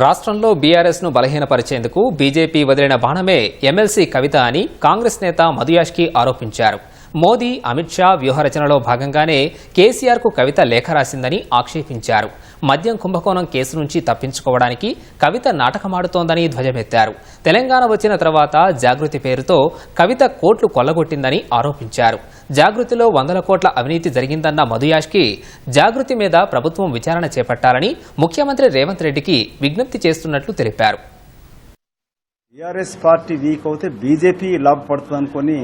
రాష్ట్రంలో బీఆర్ఎస్ను బలహీనపరిచేందుకు బీజేపీ వదిలిన బాణమే ఎమ్మెల్సీ కవిత అని కాంగ్రెస్ నేత మధుయాష్కి ఆరోపించారు. మోదీ అమిత్ షా వ్యూహరచనలో భాగంగానే కేసీఆర్కు కవిత లేఖ రాసిందని ఆక్షేపించారు. మద్యం కుంభకోణం కేసు నుంచి తప్పించుకోవడానికి కవిత నాటకమాడుతోందని ధ్వజమెత్తారు. తెలంగాణ వచ్చిన తర్వాత జాగృతి పేరుతో కవిత కోట్లు కొల్లగొట్టిందని ఆరోపించారు. జాగృతిలో వందల కోట్ల అవినీతి జరిగిందన్న మధుయాష్కి జాగృతి మీద ప్రభుత్వం విచారణ చేపట్టాలని ముఖ్యమంత్రి రేవంత్ రెడ్డికి విజ్ఞప్తి చేస్తున్నట్లు తెలిపారు. టీఆర్ఎస్ పార్టీ వీక్ అవుతే బీజేపీ లాభపడుతుంది అనుకుని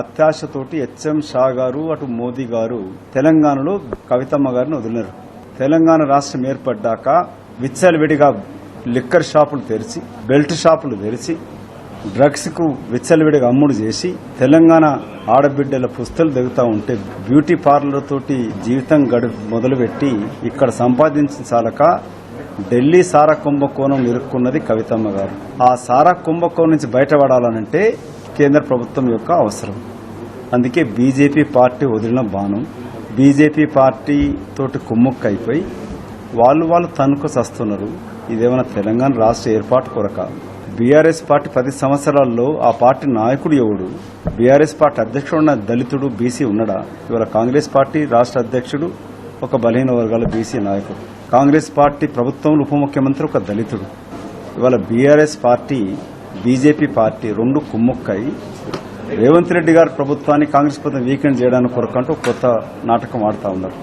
అత్యాశతోటి హెచ్ఎం షా గారు అటు మోదీ గారు తెలంగాణలో కవితమ్మ గారిని వదిలినారు. తెలంగాణ రాష్ట్రం ఏర్పడ్డాక విచ్చలవిడిగా లిక్కర్ షాపులు తెరిచి బెల్ట్ షాపులు తెరిచి డ్రగ్స్కు విచ్చలవిడిగా అమ్ముడు చేసి తెలంగాణ ఆడబిడ్డల పుస్తలు దిగుతా ఉంటే బ్యూటీ పార్లర్ తోటి జీవితం గడు మొదలుపెట్టి ఇక్కడ సంపాదించిన చాలక ఢిల్లీ సారా కుంభకోణం ఇరుక్కున్నది కవితమ్మ గారు. ఆ సారా కుంభకోణం నుంచి బయటపడాలనంటే కేంద్ర ప్రభుత్వం యొక్క అవసరం. అందుకే బీజేపీ పార్టీ వదిలిన బాణం. బీజేపీ పార్టీ తోటి కుమ్ముక్కైపోయి వాళ్ళు వాళ్ళు తనుకు చస్తున్నారు ఇదేమైనా తెలంగాణ రాష్ట్ర ఏర్పాటు కొరక? బీఆర్ఎస్ పార్టీ పది సంవత్సరాల్లో ఆ పార్టీ నాయకుడు ఎవడు? బీఆర్ఎస్ పార్టీ అధ్యక్షుడు ఉన్న దళితుడు బీసీ ఉన్నాడా? ఇవాళ కాంగ్రెస్ పార్టీ రాష్ట్ర అధ్యక్షుడు ఒక బలహీన వర్గాల బీసీ నాయకుడు. కాంగ్రెస్ పార్టీ ప్రభుత్వంలో ఉప ముఖ్యమంత్రి ఒక దళితుడు. ఇవాళ బీఆర్ఎస్ పార్టీ బీజేపీ పార్టీ రెండు కుమ్ముక్కై రేవంత్ రెడ్డి గారు ప్రభుత్వాన్ని కాంగ్రెస్ ప్రభుత్వం వీకెండ్ చేయడానికి కొరకంటూ కొత్త నాటకం ఆడుతా ఉన్నారు.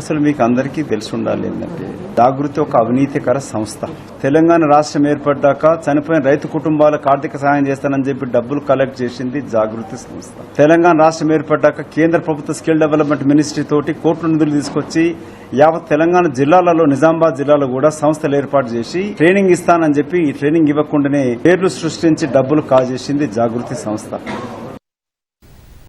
అసలు మీకు అందరికీ తెలిసి ఉండాలి ఏంటంటే జాగృతి ఒక అవినీతికర సంస్థ. తెలంగాణ రాష్ట్రం ఏర్పడ్డాక చనిపోయిన రైతు కుటుంబాలకు ఆర్థిక సహాయం చేస్తానని చెప్పి డబ్బులు కలెక్ట్ చేసింది జాగృతి సంస్థ. తెలంగాణ రాష్ట్రం ఏర్పడ్డాక కేంద్ర ప్రభుత్వ స్కిల్ డెవలప్మెంట్ మినిస్ట్రీ తోటి కోట్ల నిధులు తీసుకొచ్చి యావత్ తెలంగాణ జిల్లాలలో నిజామాబాద్ జిల్లాలో కూడా సంస్థలు ఏర్పాటు చేసి ట్రైనింగ్ ఇస్తానని చెప్పి ఈ ట్రైనింగ్ ఇవ్వకుండానే పేర్లు సృష్టించి డబ్బులు కాజేసింది జాగృతి సంస్థ.